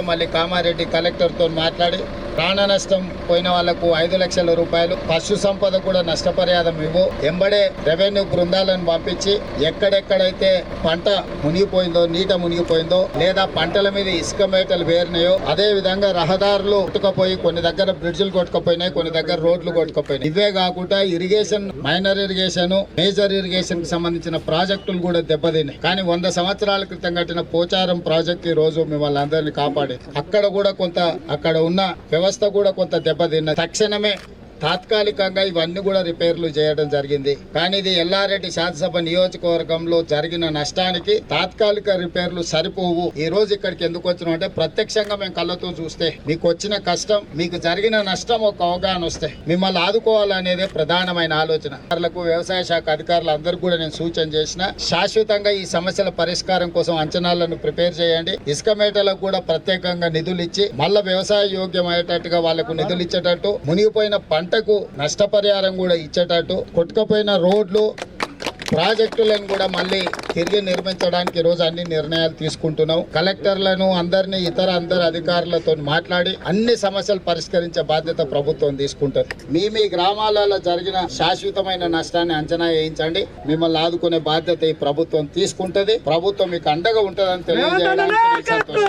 మళ్ళీ కామారెడ్డి కలెక్టర్తో మాట్లాడి ప్రాణ నష్టం పోయిన వాళ్ళకు ఐదు లక్షల రూపాయలు. పశు సంపద కూడా నష్టపరిహారం ఇవ్వు. ఎంబడే రెవెన్యూ బృందాలను పంపించి ఎక్కడెక్కడైతే పంట మునిగిపోయిందో నీట మునిగిపోయిందో లేదా పంటల మీద ఇసుక మేటలు వేరినాయో అదే విధంగా రహదారులు కొట్టుకపోయి కొన్ని దగ్గర బ్రిడ్జిలు కొట్టుకపోయినాయి కొన్ని దగ్గర రోడ్లు కొట్టుకపోయినాయి. ఇవే కాకుండా ఇరిగేషన్ మైనర్ ఇరిగేషన్ మేజర్ ఇరిగేషన్కి సంబంధించిన ప్రాజెక్టులు కూడా దెబ్బతిన్నాయి. కానీ వంద సంవత్సరాల క్రితం కట్టిన పోచారం ప్రాజెక్ట్ ఈ రోజు మిమ్మల్ని అందరినీ కాపాడేది. అక్కడ కూడా కొంత అక్కడ ఉన్న వ్యవస్థ కూడా కొంత దెబ్బతిన్నది. తక్షణమే తాత్కాలికంగా ఇవన్నీ కూడా రిపేర్లు చేయడం జరిగింది. కానీ ఇది ఎల్లారెడ్డి శాసనసభ నియోజకవర్గంలో జరిగిన నష్టానికి తాత్కాలిక రిపేర్లు సరిపోవు. ఈ రోజు ఇక్కడికి ఎందుకు వచ్చినాం అంటే ప్రత్యక్షంగా మేము కళ్ళతో చూస్తే మీకు వచ్చిన కష్టం మీకు జరిగిన నష్టం ఒక అవగాహన వస్తే మిమ్మల్ని ఆదుకోవాలనేదే ప్రధానమైన ఆలోచన. వ్యవసాయ శాఖ అధికారులు అందరికీ కూడా నేను సూచన చేసిన శాశ్వతంగా ఈ సమస్యల పరిష్కారం కోసం అంచనాలను ప్రిపేర్ చేయండి. ఇసుక మేటలకు కూడా ప్రత్యేకంగా నిధులు ఇచ్చి మళ్ళా వ్యవసాయ యోగ్యం అయ్యేటట్టుగా వాళ్ళకు నిధులు ఇచ్చేటట్టు మునిగిపోయిన పంట పంటకు నష్టపరిహారం కూడా ఇచ్చేటట్టు కొట్టుకపోయిన రోడ్లు ప్రాజెక్టులను కూడా మళ్ళీ తిరిగి నిర్మించడానికి ఈ రోజు అన్ని నిర్ణయాలు తీసుకుంటున్నాం. కలెక్టర్లను అందరినీ ఇతర అందరు అధికారులతో మాట్లాడి అన్ని సమస్యలు పరిష్కరించే బాధ్యత ప్రభుత్వం తీసుకుంటుంది. మీ మీ గ్రామాలలో జరిగిన శాశ్వతమైన నష్టాన్ని అంచనా వేయించండి. మిమ్మల్ని ఆదుకునే బాధ్యత ఈ ప్రభుత్వం తీసుకుంటది. ప్రభుత్వం మీకు అండగా ఉంటుందని తెలియజేయడానికి